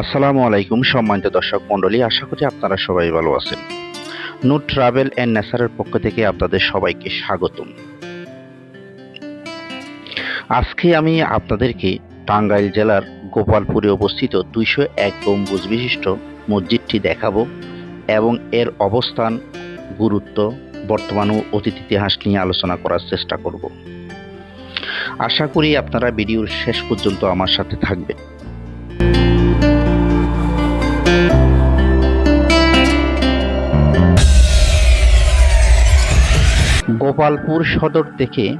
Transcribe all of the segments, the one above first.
আসসালামু আলাইকুম সম্মানিত দর্শক মণ্ডলী, আশা করি আপনারা সবাই ভালো আছেন। নু ট্রাভেল অ্যান্ড নেচারের পক্ষ থেকে আপনাদের সবাইকে স্বাগতম। আজকে আমি আপনাদেরকে টাঙ্গাইল জেলার গোপালপুরে অবস্থিত দুইশো এক গম্বুজ বিশিষ্ট মসজিদটি দেখাবো এবং এর অবস্থান, গুরুত্ব, বর্তমান ও অতীত ইতিহাস নিয়ে আলোচনা করার চেষ্টা করব। আশা করি আপনারা ভিডিওর শেষ পর্যন্ত আমার সাথে থাকবেন। গোপালপুর সদর থেকে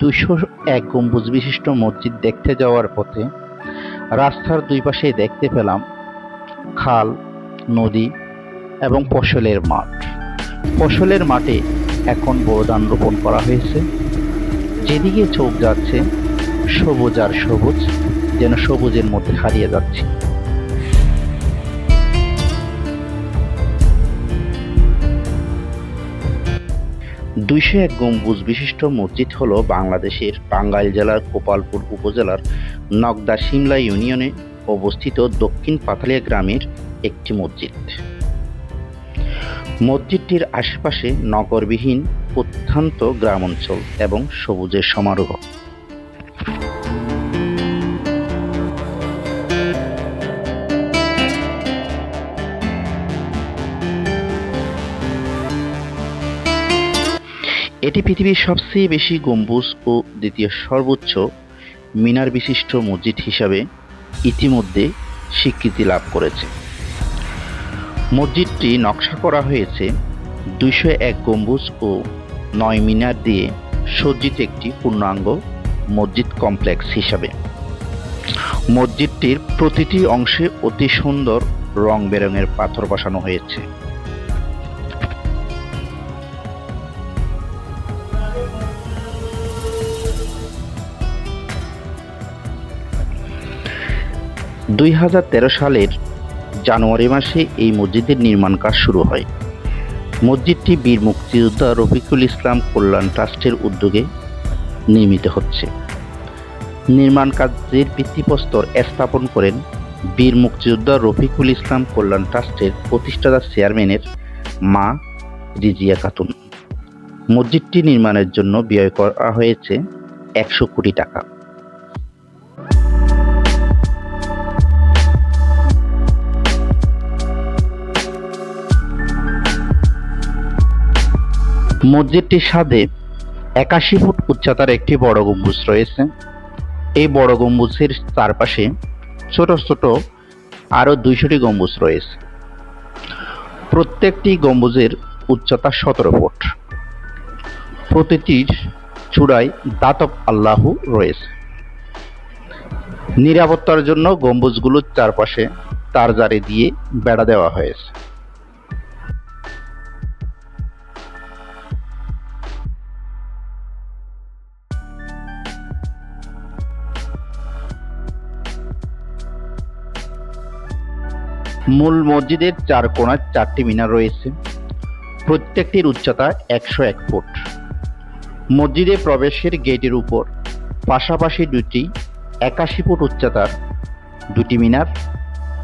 দুশো এক গম্বুজ বিশিষ্ট মসজিদ দেখতে যাওয়ার পথে রাস্তার দুই পাশে দেখতে পেলাম খাল, নদী এবং ফসলের মাঠ। ফসলের মাঠে এখন বড় রোপণ করা হয়েছে। যেদিকে চোখ যাচ্ছে, সবুজ আর সবুজ যেন সবুজের মধ্যে হারিয়ে যাচ্ছে। দুইশো এক গম্বুজ বিশিষ্ট মসজিদ হল বাংলাদেশের টাঙ্গাইল জেলার গোপালপুর উপজেলার নগদা সিমলা ইউনিয়নে অবস্থিত দক্ষিণ পাথালিয়া গ্রামের একটি মসজিদ। মসজিদটির আশেপাশে নগরবিহীন প্রত্যন্ত গ্রাম অঞ্চল এবং সবুজের সমারোহ। এটি পৃথিবীর সবচেয়ে বেশি গম্বুজ ও দ্বিতীয় সর্বোচ্চ মিনার বিশিষ্ট মসজিদ হিসাবে ইতিমধ্যে স্বীকৃতি লাভ করেছে। মসজিদটি নকশা করা হয়েছে দুইশো এক গম্বুজ ও নয় মিনার দিয়ে সজ্জিত একটি পূর্ণাঙ্গ মসজিদ কমপ্লেক্স হিসাবে। মসজিদটির প্রতিটি অংশে অতি সুন্দর রং বেরঙের পাথর বসানো হয়েছে। দুই হাজার তেরো সালের জানুয়ারি মাসে এই মসজিদের নির্মাণ কাজ শুরু হয়। মসজিদটি বীর মুক্তিযোদ্ধা রফিকুল ইসলাম কল্যাণ ট্রাস্টের উদ্যোগে নির্মিত হচ্ছে। নির্মাণ কাজের ভিত্তিপ্রস্তর স্থাপন করেন বীর মুক্তিযোদ্ধা রফিকুল ইসলাম কল্যাণ ট্রাস্টের প্রতিষ্ঠাতা চেয়ারম্যানের মা রিজিয়া খাতুন। মসজিদটি নির্মাণের জন্য ব্যয় করা হয়েছে একশো কোটি টাকা। মসজিদটির সাথে একাশি ফুট উচ্চতার একটি বড় গম্বুজ রয়েছে। এই বড় গম্বুজের চারপাশে ছোট ছোট আরও দুইশোটি গম্বুজ রয়েছে। প্রত্যেকটি গম্বুজের উচ্চতা সতেরো ফুট। প্রতিটির চূড়ায় দাতব আল্লাহু রয়েছে। নিরাপত্তার জন্য গম্বুজগুলোর চারপাশে তার জারি দিয়ে বেড়া দেওয়া হয়েছে। মূল মসজিদের চার কোণার চারটি মিনার রয়েছে। প্রত্যেকটির উচ্চতা একশো এক ফুট। মসজিদে প্রবেশের গেটের উপর পাশাপাশি দুটি একাশি ফুট উচ্চতার দুটি মিনার,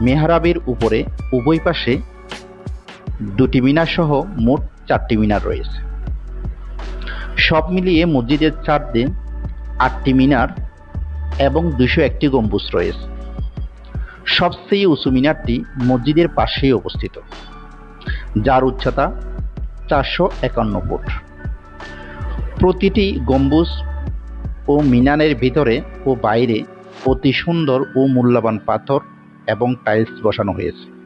মেহরাবের উপরে উভয় পাশে দুটি মিনার সহ মোট চারটি মিনার রয়েছে। সব মিলিয়ে মসজিদের চারদিন আটটি মিনার এবং দুশো একটি গম্বুজ রয়েছে। সবচেয়ে উঁচু মিনারটি মসজিদের পাশেই অবস্থিত, যার উচ্চতা চারশো একান্ন ফুট। প্রতিটি গম্বুজ ও মিনারের ভিতরে ও বাইরে অতি সুন্দর ও মূল্যবান পাথর এবং টাইলস বসানো হয়েছে।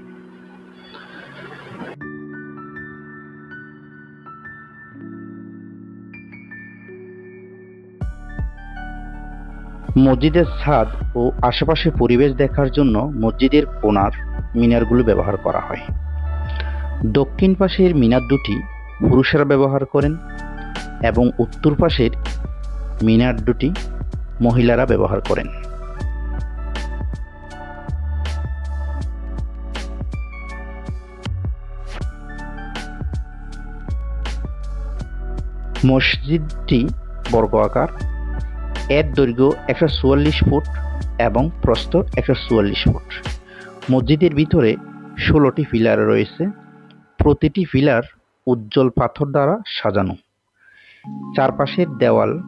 মসজিদের ছাদ ও আশেপাশে পরিবেশ দেখার জন্য মসজিদের কোণার মিনারগুলো ব্যবহার করা হয়। দক্ষিণ পাশের মিনার দুটি পুরুষেরা ব্যবহার করেন এবং উত্তর পাশের মিনার দুটি মহিলারা ব্যবহার করেন। মসজিদটি বর্গ আকার। এর দৈর্ঘ্য একশো চুয়াল্লিশ ফুট এবং প্রস্থ একশো চুয়াল্লিশ ফুট। মসজিদের ভিতরে ষোলোটি পিলার রয়েছে। প্রতিটি পিলার উজ্জ্বল পাথর দ্বারা সাজানো। চারপাশের দেওয়াল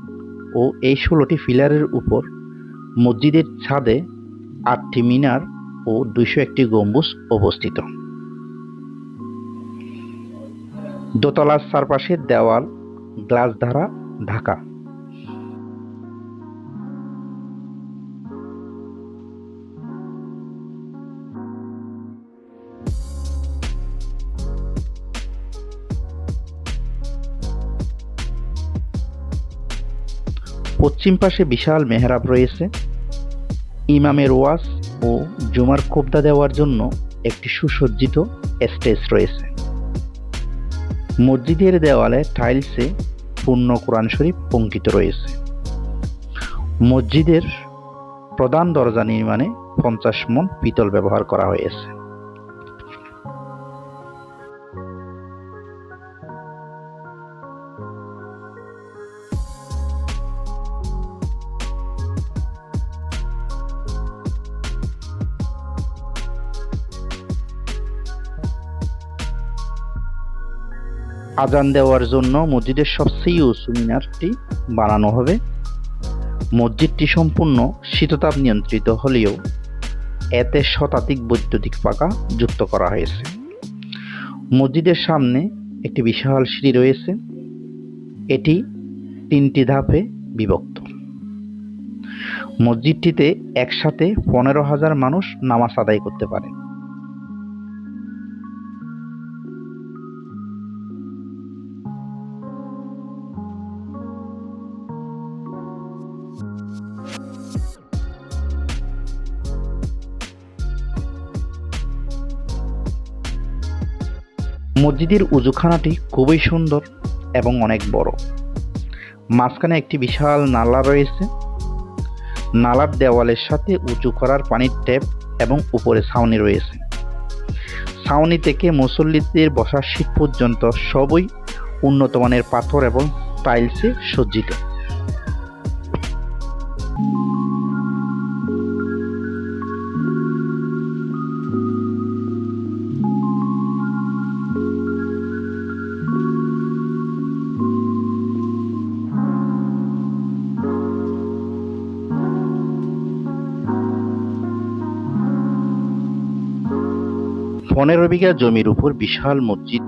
ও এই ষোলোটি পিলারের উপর মসজিদের ছাদে আটটি মিনার ও দুইশো একটি গম্বুজ অবস্থিত। দোতলার চারপাশের দেওয়াল গ্লাস দ্বারা ঢাকা। পশ্চিম পাশে বিশাল মেহরাব রয়েছে। ইমামের ওয়াজ ও জুমার কোবদা দেওয়ার জন্য একটি সুসজ্জিত স্টেজ রয়েছে। মসজিদের দেওয়ালে টাইলসে পূর্ণ কোরআন শরীফ অঙ্কিত রয়েছে। মসজিদের প্রধান দরজা নির্মাণে পঞ্চাশ মন পিতল ব্যবহার করা হয়েছে। আজান দেওয়ার জন্য মসজিদের সবচেয়ে উঁচু মিনারটি বানানো হবে। মসজিদটি সম্পূর্ণ শীততাপ নিয়ন্ত্রিত হলেও এতে শতাধিক বৈদ্যুতিক পাকা যুক্ত করা হয়েছে। মসজিদের সামনে একটি বিশাল সিঁড়ি রয়েছে। এটি তিনটি ধাপে বিভক্ত। মসজিদটিতে একসাথে পনেরো হাজার মানুষ নামাজ আদায় করতে পারে। মসজিদের উজুখানাটি খুবই সুন্দর এবং অনেক বড়। মাঝখানে একটি বিশাল নালা রয়েছে। নালার দেওয়ালের সাথে উঁচু করার পানির ট্যাপ এবং উপরে ছাউনি রয়েছে। ছাউনি থেকে মুসল্লিদের বসার শীত পর্যন্ত সবই উন্নতমানের পাথর এবং টাইলসে সজ্জিত। পনেরো বিঘা জমির উপর বিশাল মসজিদ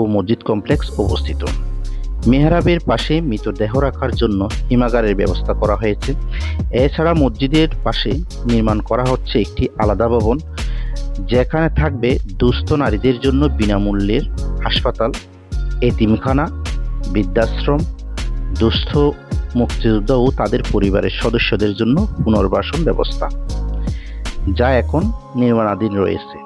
ও মসজিদ কমপ্লেক্স অবস্থিত। মেহরাবের পাশে মৃতদেহ রাখার জন্য হিমাগারের ব্যবস্থা করা হয়েছে। এছাড়া মসজিদের পাশে নির্মাণ করা হচ্ছে একটি আলাদা ভবন, যেখানে থাকবে দুস্থ নারীদের জন্য বিনামূল্যের হাসপাতাল, এতিমখানা, বৃদ্ধাশ্রম, দুস্থ মুক্তিযোদ্ধা ও তাদের পরিবারের সদস্যদের জন্য পুনর্বাসন ব্যবস্থা, যা এখন নির্মাণাধীন রয়েছে।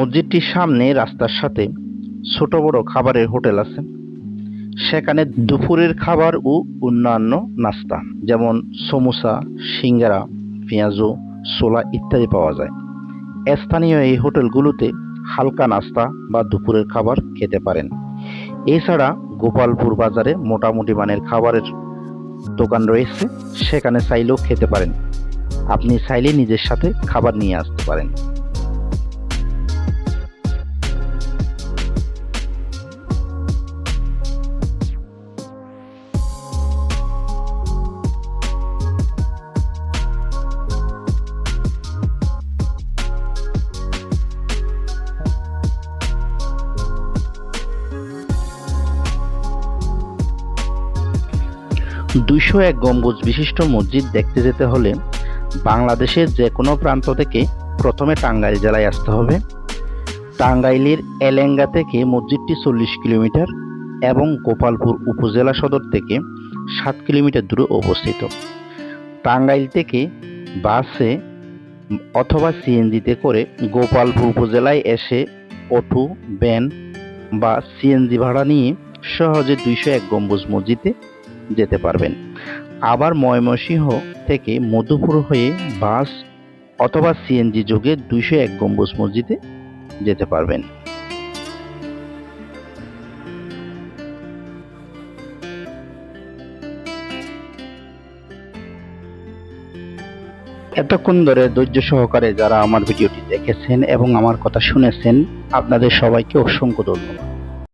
মসজিদটির সামনে রাস্তার সাথে ছোট বড় খাবারের হোটেল আছে। সেখানে দুপুরের খাবার ও অন্যান্য নাস্তা, যেমন সমোসা, সিঙ্গারা, পেঁয়াজো, ছোলা ইত্যাদি পাওয়া যায়। স্থানীয় এই হোটেলগুলোতে হালকা নাস্তা বা দুপুরের খাবার খেতে পারেন। এছাড়া গোপালপুর বাজারে মোটামুটি মানের খাবারের দোকান রয়েছে, সেখানে চাইলেও খেতে পারেন। আপনি চাইলে নিজের সাথে খাবার নিয়ে আসতে পারেন। দুইশো এক গম্বুজ বিশিষ্ট মসজিদ দেখতে যেতে হলে বাংলাদেশের যে কোনো প্রান্ত থেকে প্রথমে টাঙ্গাইল জেলায় আসতে হবে। টাঙ্গাইলের এলেঙ্গা থেকে মসজিদটি চল্লিশ কিলোমিটার এবং গোপালপুর উপজেলা সদর থেকে সাত কিলোমিটার দূরে অবস্থিত। টাঙ্গাইল থেকে বাসে অথবা সিএনজিতে করে গোপালপুর উপজেলায় এসে অটো, ভ্যান বা সিএনজি ভাড়া নিয়ে সহজে দুইশো এক গম্বুজ মসজিদে যেতে পারবেন। আবার ময়মনসিংহ থেকে মধুপুর হয়ে বাস অথবা সিএনজি যোগে দুইশো এক গম্বুজ মসজিদে যেতে পারবেন। এতক্ষণ ধরে ধৈর্য সহকারে যারা আমার ভিডিওটি দেখেছেন এবং আমার কথা শুনেছেন, আপনাদের সবাইকে অসংখ্য ধন্যবাদ।